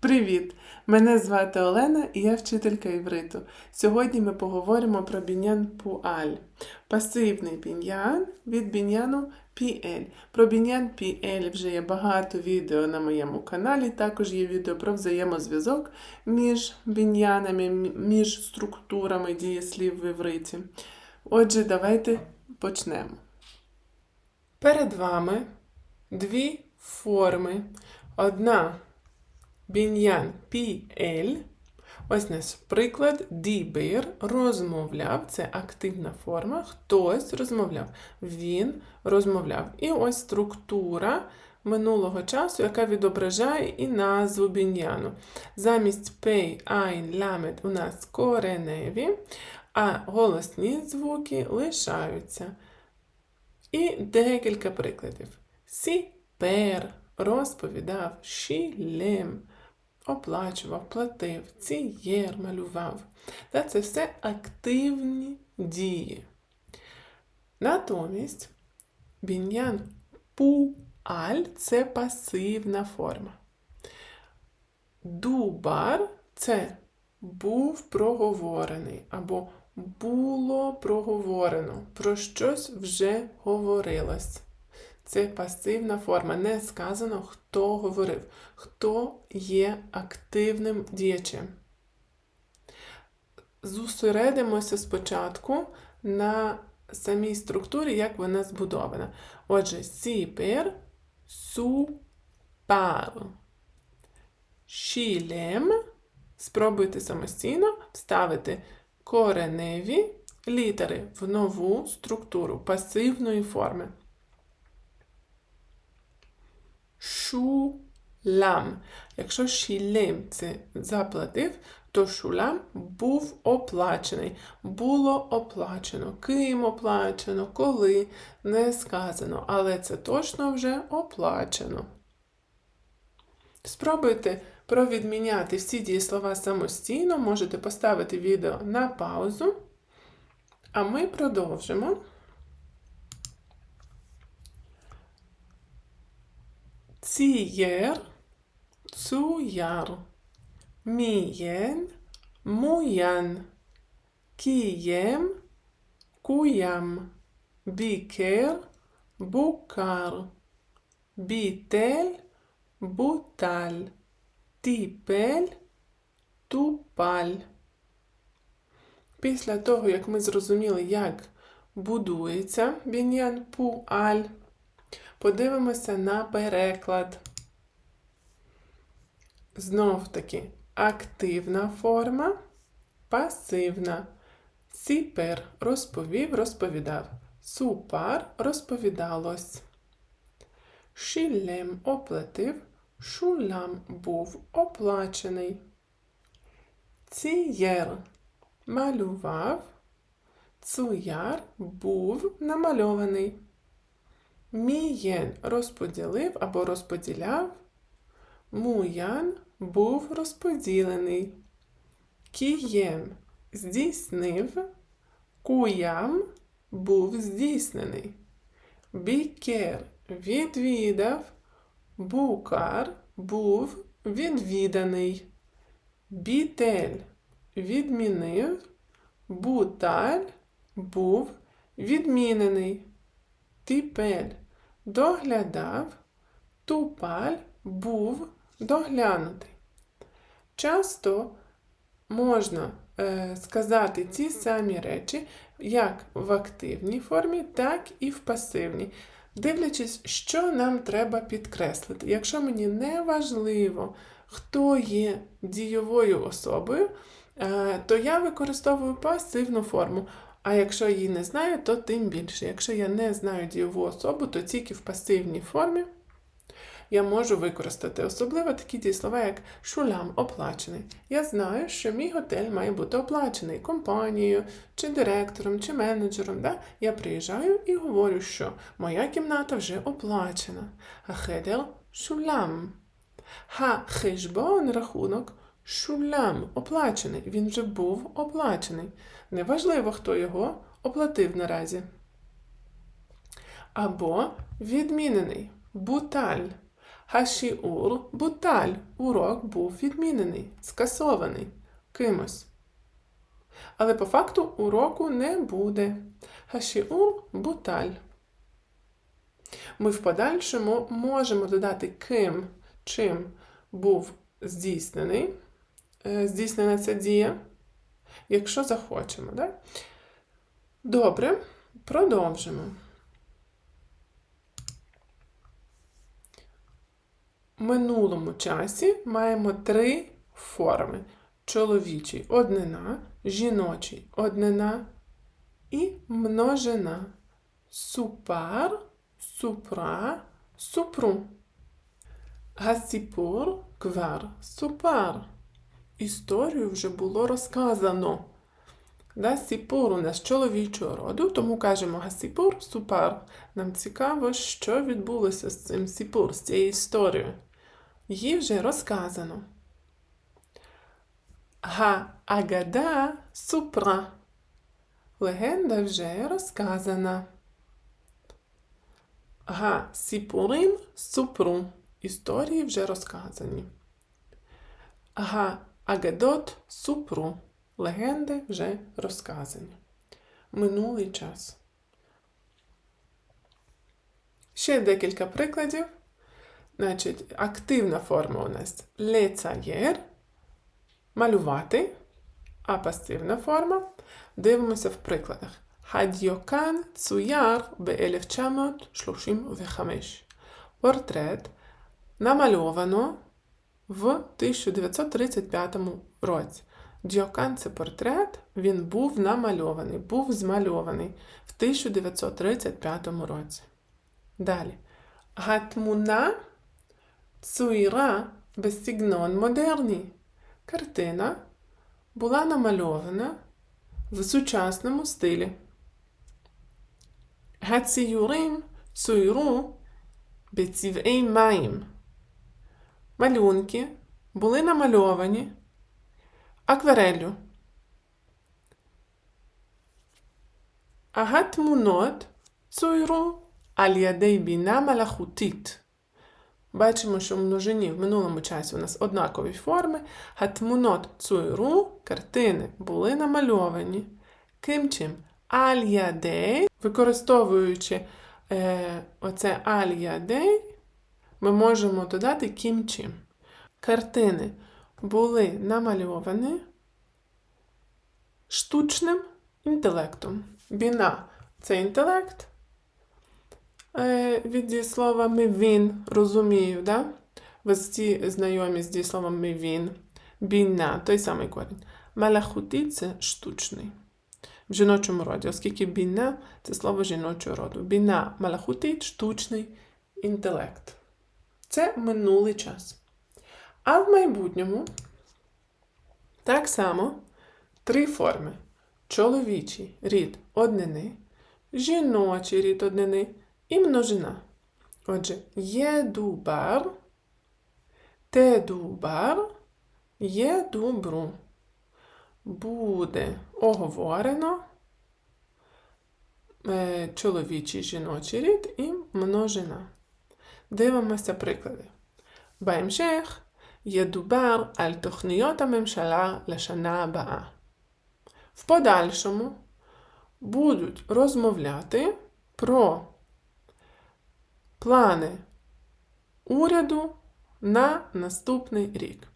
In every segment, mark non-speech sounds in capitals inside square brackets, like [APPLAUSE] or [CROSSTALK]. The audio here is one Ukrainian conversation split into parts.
Привіт! Мене звати Олена і я вчителька івриту. Сьогодні ми поговоримо про бінян пуаль. Пасивний бінян від біняну піель. Про бінян піель вже є багато відео на моєму каналі. Також є відео про взаємозв'язок між бінянами, мі- між структурами дієслів в івриті. Отже, давайте почнемо. Перед вами дві форми. Одна Бін'ян піель. Ось наш приклад. Дібір розмовляв. Це активна форма. Хтось розмовляв. Він розмовляв. І ось структура минулого часу, яка відображає і назву бін'яну. Замість пей, айн, ламет у нас кореневі, а голосні звуки лишаються. І декілька прикладів. Сіпер розповідав, шілем оплачував, платив, цієр малював. Та це все активні дії. Натомість бін'ян пуаль це пасивна форма. Дубар це був проговорений або було проговорено, про щось вже говорилось. Це пасивна форма. Не сказано, хто говорив, хто є активним діячем. Зосередимося спочатку на самій структурі, як вона збудована. Отже, сіпер, су, пар. Шілем. Спробуйте самостійно вставити кореневі літери в нову структуру пасивної форми. Шулам. Якщо шілем це заплатив, то шулам був оплачений. Було оплачено. Ким оплачено, коли не сказано, але це точно вже оплачено. Спробуйте провідміняти всі дієслова самостійно, можете поставити відео на паузу, а ми продовжимо. Цієр, цуяр, мієн, муян, кієм, куям, бікер, букар, бітель, буталь, тіпель, тупаль. Після того, як ми зрозуміли, як будується бін'ян пуаль, подивимося на переклад. Знов таки активна форма, пасивна. Сіпер розповів, розповідав. Супар розповідалось. Шілем оплатив, шулям був оплачений. Цієр малював, цуяр був намальований. Мієн розподілив або розподіляв, муян був розподілений. Кієм здійснив, куям був здійснений. Бікер відвідав, букар був відвіданий. Бітель відмінив, буталь був відмінений. Тіпель доглядав, тупаль був доглянутий. Часто можна е, сказати ці самі речі як в активній формі, так і в пасивній. Дивлячись, що нам треба підкреслити. Якщо мені не важливо, хто є дієвою особою, е, то я використовую пасивну форму. А якщо її не знаю, то тим більше. Якщо я не знаю дієву особу, то тільки в пасивній формі я можу використати особливо такі дієслова, як шулям оплачений. Я знаю, що мій готель має бути оплачений компанією, чи директором, чи менеджером. Да? Я приїжджаю і говорю, що моя кімната вже оплачена. Ахедер шулям. Ха хешбон рахунок шулям оплачений. Він вже був оплачений. Неважливо, хто його оплатив наразі. Або відмінений буталь. Хашіур буталь. Урок був відмінений, скасований кимось. Але по факту уроку не буде. Хашіур буталь. Ми в подальшому можемо додати ким, чим був здійснений, е, здійснена ця дія, якщо захочемо. Да? Добре, продовжимо. В минулому часі маємо три форми: чоловічий однина, жіночий однина і множина. Супар, супра, супру. Гасіпур, квар, супар. Історію вже було розказано. Да, сіпур у нас чоловічого роду, тому кажемо гасіпур, супар. Нам цікаво, що відбулося з цим сіпур, з цією історією. Її вже розказано. Га агада супра. Легенда вже розказана. Га сіпурим супру. Історії вже розказані. Га агадот супру. Легенди вже розказані. Минулий час. Ще декілька прикладів. Значить, активна форма у нас лецаєр малювати, а пасивна форма. Дивимося в прикладах. Хадьокан цуяр ב-1935. Портрет намальовано в 1935 році. Діокан це портрет, він був намальований, був змальований в 1935 році. Далі. Гатмуна цуїра безсігнон модерні. Картина була намальована в сучасному стилі. Гациюрим цуйру бецівей маїм. Малюнки були намальовані аквареллю. Агатмунот цуйру аль-ядей біна малахутіт. Бачимо, що в множині в минулому часі у нас однакові форми. Гатмунот цуйру картини були намальовані. Ким чим? Аль-ядей, використовуючи е, оце аль-ядей, ми можемо додати ким чим. Картини були намальовані штучним інтелектом. Біна це інтелект. Е, від дієслова мивін, розумію, да? Ви всі знайомі з дієсловом мивін. Біна, той самий корінь. Малахуті це штучний. В жіночому роді, оскільки біна це слово жіночого роду. Біна малахуті штучний інтелект. Це минулий час. А в майбутньому так само три форми: чоловічий рід однини, жіночий рід однини і множина. Отже, єдубар, тедубар, єдубру. Буде оговорено е, чоловічий жіночий рід і множина. Дивимося приклади. בהמשך ידובר על תוכניות הממשלה לשנה הבאה. В подальшому будуть розмовляти про плани уряду на наступний рік.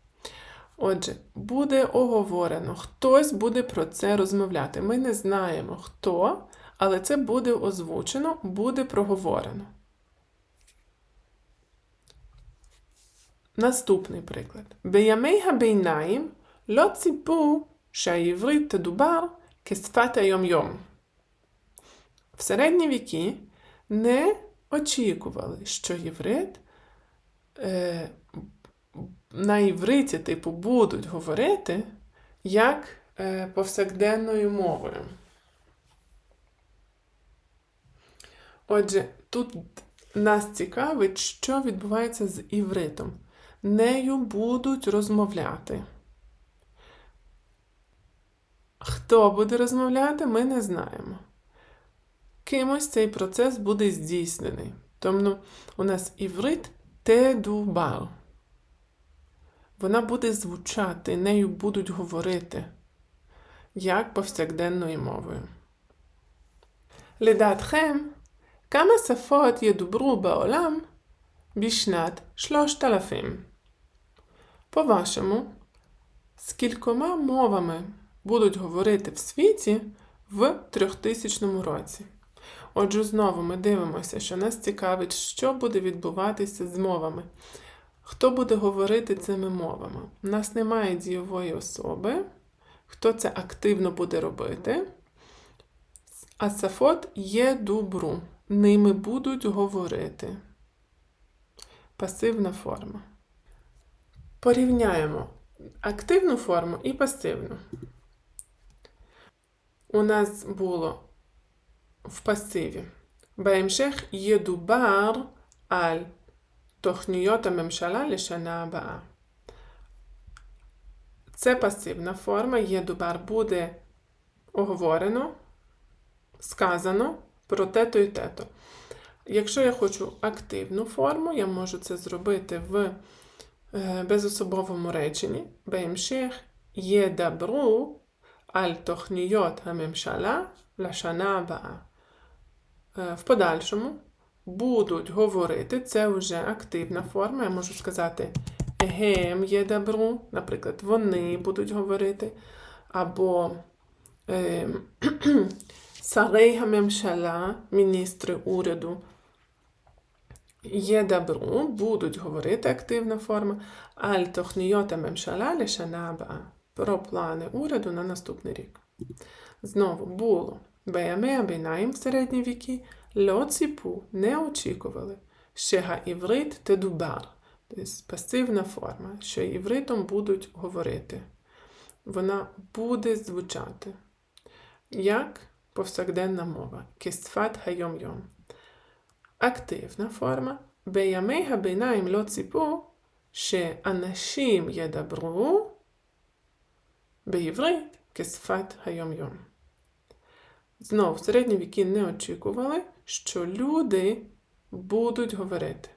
Отже, буде оговорено, хтось буде про це розмовляти. Ми не знаємо хто, але це буде озвучено, буде проговорено. Наступний приклад. בימי הביניים לא ציפו שהעברית תדובר כשפת היום-יום. В середні віки не очікували, що єврит е, на івриті, типу, будуть говорити як е, повсякденною мовою. Отже, тут нас цікавить, що відбувається з івритом. Нею будуть розмовляти. Хто буде розмовляти, ми не знаємо. Кимось цей процес буде здійснений. Тому у нас іврит תדובר. Вона буде звучати, нею будуть говорити, як повсякденною мовою. לדעתכם, כמה שפות ידוברו בעולם בשנת 3000? По-вашому, скількома мовами будуть говорити в світі в 3000 році? Отже, знову ми дивимося, що нас цікавить, що буде відбуватися з мовами. Хто буде говорити цими мовами? У нас немає дієвої особи. Хто це активно буде робити? А сафот є дубру. Ними будуть говорити. Пасивна форма. Порівняємо активну форму і пасивну. У нас було в пасиві Баємшех єдубар аль тохніота мемшала лішана баа. Це пасивна форма, єдубар буде оговорено, сказано про тето і тето. Якщо я хочу активну форму, я можу це зробити в безособовому реченні. בהמשך ידברו על תוכניות הממשלה לשנה הבאה. Е, В подальшому будуть говорити, це вже активна форма. Я можу сказати гем є добру, наприклад, вони будуть говорити, або е, [CLEARS THROAT] сарей гамемшала, міністри уряду. Є добру, будуть говорити активна форма, аль тохнійота мемшала про плани уряду на наступний рік. Знову було Баями абінаїм в середні віки льоціпу не очікували. Ще іврит те дубар, тобто пасивна форма, що івритом будуть говорити. Вона буде звучати. Як повсякденна мова. Кестфат хайом-йом Активна форма. בימי הביניים לא ציפו שאנשים ידברו בעברית כשפת היום-יום. Знов, в середні віки не очікували, що люди будуть говорити.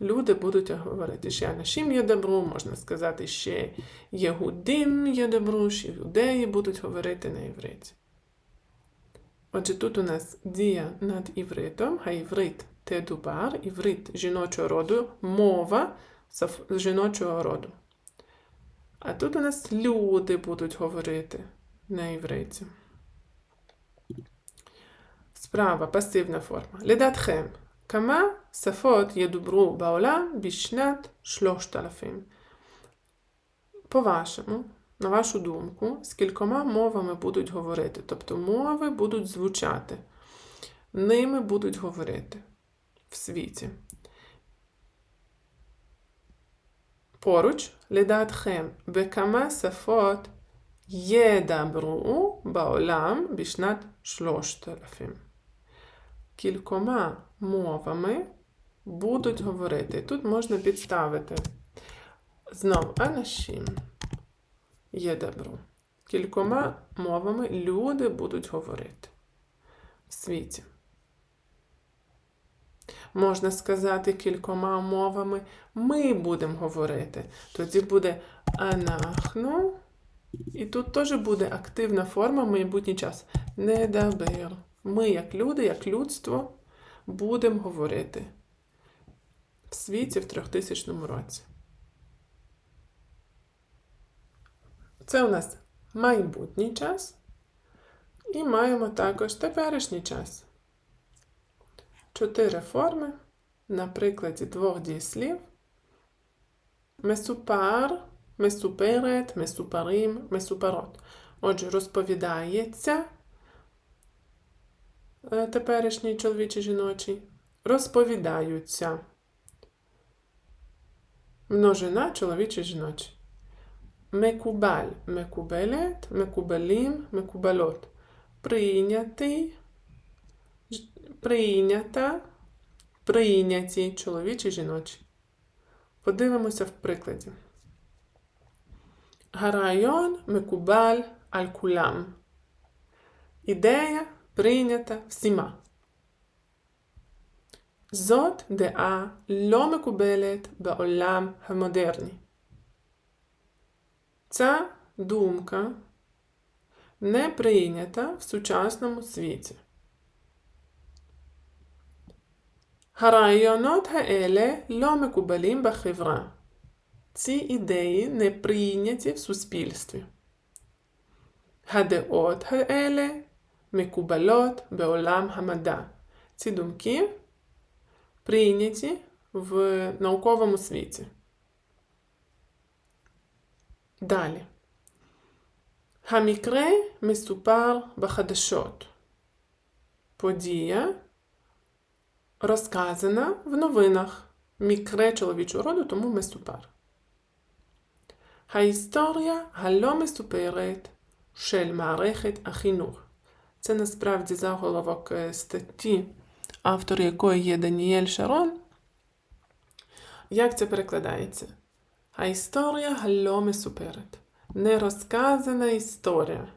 Люди будуть говорити, ще анашим є добру, можна сказати, ще єгудим є добру, ще юдеї будуть говорити на івриті. Отже, тут у нас дія над івритом, а іврит тедубар, іврит жіночого роду, мова жіночого роду. А тут у нас люди будуть говорити на івриті. Справа, пасивна форма. Ледатхем. Кама сафот єдубру баулам бішнат шльошталафім. По-вашому, на вашу думку, з кількома мовами будуть говорити. Тобто мови будуть звучати, ними будуть говорити в світі. Поруч лідатхем бекаме сефот єдабру баолам бішнат шлоштелефім. Кількома мовами будуть говорити. Тут можна підставити знову анашім є добро. Кількома мовами люди будуть говорити в світі. Можна сказати кількома мовами ми будемо говорити. Тоді буде анахну. І тут теж буде активна форма в майбутній час. Не дабер. Ми, як люди, як людство, будемо говорити в світі в 3000 році. Це у нас майбутній час. І маємо також теперішній час. Чотири форми на прикладі двох дієслів. Месупар, месуперет, месупарим, месупарот. Отже, розповідається теперішній чоловічий жіночий. Розповідаються. Множина чоловічий жіночий. Мекубаль, мекубелет, мекубалім, мекубалот. Прийнятий, прийнята, прийняті чоловічі жіночі. Подивимося в прикладі. Гарайон мекубаль аль-кулям. Ідея прийнята всіма. זאת דעה לא מקובלת בעולם המודרני. Ця думка не прийнята в сучасному світі. הרעיונות האלה לא מקובלים בחברה. ці ідеї не прийняті в суспільстві. הדעות האלה מקובלות בעולם המדע. ці думки прийняті в науковому світі. דלי. המקרה מסופר בחדשות. подія розказана в новинах. מקרה чоловічого роду, тому מסופר. ההיסטוריה הלא מסופרת של מערכת החינוך. Це насправді заголовок е, статті, автор якої є Даніель Шарон. Як це перекладається? А історія гальоми суперед. Нерозказана історія.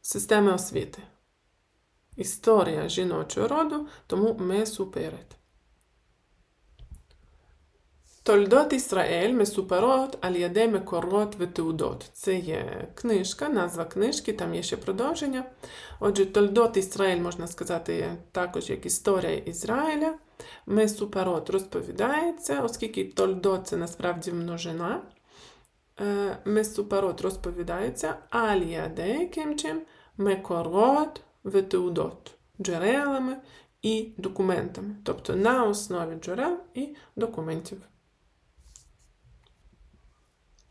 Системи освіти. Історія жіночого роду, тому ми суперед. Тольдот Ісраїль Месуперот Альяде Мекорот Ветеудот. Це є книжка, назва книжки, там є ще продовження. Отже, Тольдот Ісраїль можна сказати також як історія Ізраїля. Месупарот розповідається, оскільки тольдо це насправді множина. Е, Месупарот розповідається, алія деяким чим мекорот ветеудот джерелами і документами, тобто на основі джерел і документів.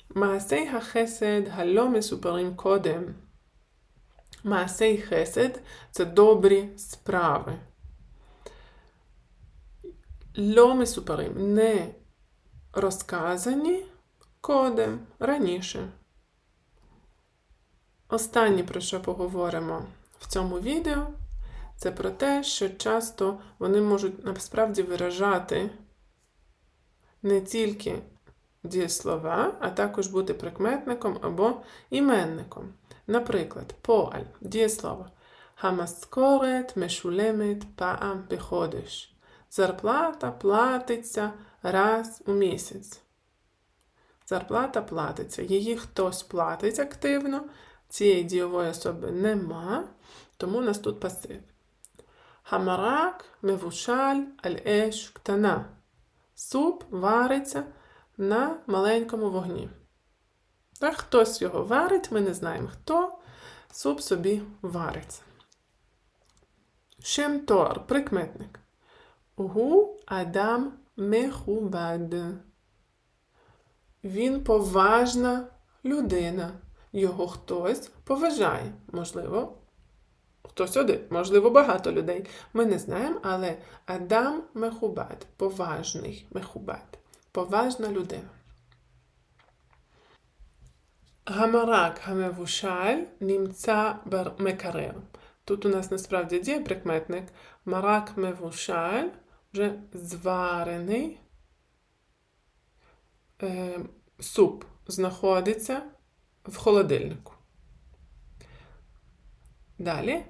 Маасей хахесед гальо месупарим кодем. Маасей хесед це добрі справи. לא מסופרים, не розказані кодем раніше. Останнє, про що поговоримо в цьому відео, це про те, що часто вони можуть насправді виражати не тільки дієслова, а також бути прикметником або іменником. Наприклад, поаль дієслово. Хамаскорет мешулемет паам беходиш. Зарплата платиться раз у місяць. Зарплата платиться. Її хтось платить активно, цієї дієвої особи нема, тому у нас тут пасив. Хамарак мевушаль аль еш ктана. Суп вариться на маленькому вогні. Так, хтось його варить, ми не знаємо хто. Суп собі вариться. Шемтор прикметник. Гу Адам Мехубад. Він поважна людина. Його хтось поважає. Можливо, хтось один, можливо, багато людей. Ми не знаємо, але Адам Мехубад поважний Мехубад. Поважна людина. Гамарак гамевушаль німця мекарер. Тут у нас насправді діє прикметник. Марак мевушаль вже зварений е, суп знаходиться в холодильнику. Далі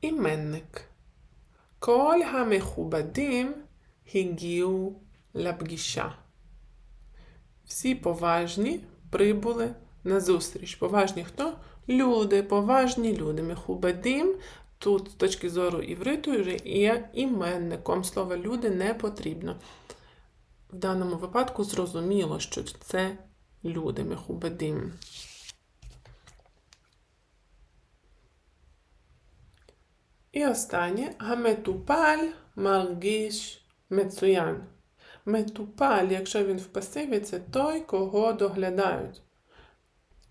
іменник. Кольга хамехубадим хігіу лапгіша. Всі поважні прибули на зустріч. Поважні хто? Люди, поважні люди. Мехубадим Тут, з точки зору івриту, вже є іменником. Слово люди не потрібно. В даному випадку зрозуміло, що це люди, мехубадим. І останнє гаметупаль маргіш мецуян. Метупаль, якщо він в пасиві, це той, кого доглядають.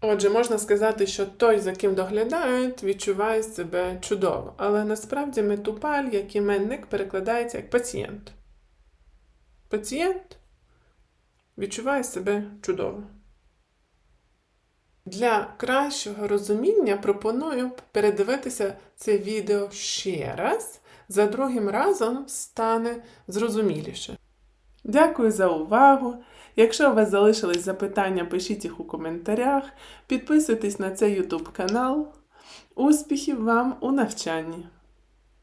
Отже, можна сказати, що той, за ким доглядають, відчуває себе чудово. Але насправді метупаль, як іменник, перекладається як пацієнт. Пацієнт відчуває себе чудово. Для кращого розуміння пропоную передивитися це відео ще раз. За другим разом стане зрозуміліше. Дякую за увагу! Якщо у вас залишились запитання, пишіть їх у коментарях. Підписуйтесь на цей YouTube канал. Успіхів вам у навчанні!